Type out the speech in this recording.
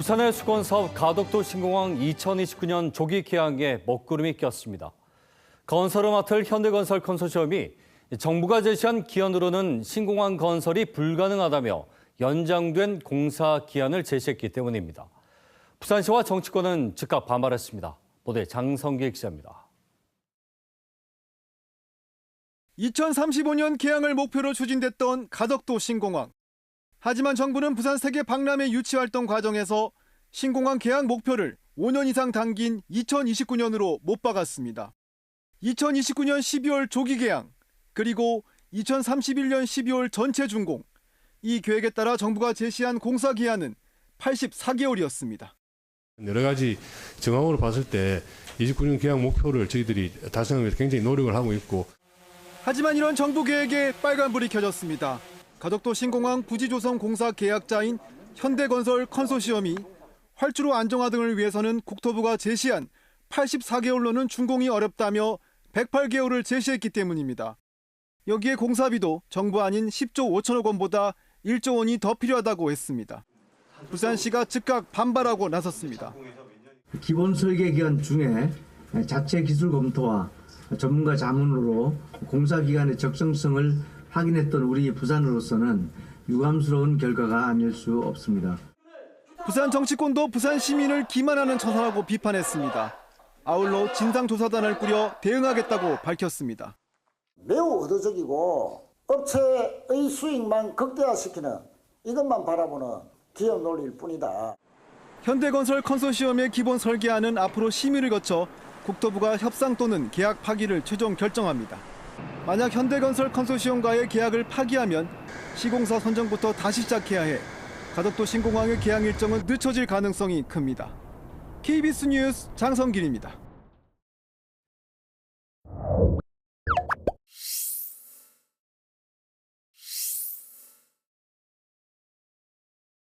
부산의 수건 사업 가덕도 신공항 2029년 조기 개항에 먹구름이 꼈습니다. 건설을 맡을 현대건설 컨소시엄이 정부가 제시한 기한으로는 신공항 건설이 불가능하다며 연장된 공사 기한을 제시했기 때문입니다. 부산시와 정치권은 즉각 반발했습니다. 보도에 장성기 기자입니다. 2035년 개항을 목표로 추진됐던 가덕도 신공항. 하지만 정부는 부산 세계 박람회 유치 활동 과정에서 신공항 개항 목표를 5년 이상 당긴 2029년으로 못 박았습니다. 2029년 12월 조기 개항, 그리고 2031년 12월 전체 준공. 이 계획에 따라 정부가 제시한 공사 기한은 84개월이었습니다. 여러 가지 정황으로 봤을 때 29년 계약 목표를 저희들이 달성하기 위해서 굉장히 노력을 하고 있고 하지만 이런 정부 계획에 빨간불이 켜졌습니다. 가덕도 신공항 부지 조성 공사 계약자인 현대건설 컨소시엄이 활주로 안정화 등을 위해서는 국토부가 제시한 84개월로는 준공이 어렵다며 108개월을 제시했기 때문입니다. 여기에 공사비도 정부 아닌 10조 5천억 원보다 1조 원이 더 필요하다고 했습니다. 부산시가 즉각 반발하고 나섰습니다. 기본 설계 기간 중에 자체 기술 검토와 전문가 자문으로 공사 기간의 적정성을 확인했던 우리 부산으로서는 유감스러운 결과가 아닐 수 없습니다. 부산 정치권도 부산 시민을 기만하는 처사라고 비판했습니다. 아울러 진상조사단을 꾸려 대응하겠다고 밝혔습니다. 매우 의도적이고 업체의 수익만 극대화시키는 이것만 바라보는 기업 논리일 뿐이다. 현대건설 컨소시엄의 기본 설계안은 앞으로 심의를 거쳐 국토부가 협상 또는 계약 파기를 최종 결정합니다. 만약 현대건설 컨소시엄과의 계약을 파기하면 시공사 선정부터 다시 시작해야 해 가덕도 신공항의 개항 일정은 늦춰질 가능성이 큽니다. KBS 뉴스 장성길입니다.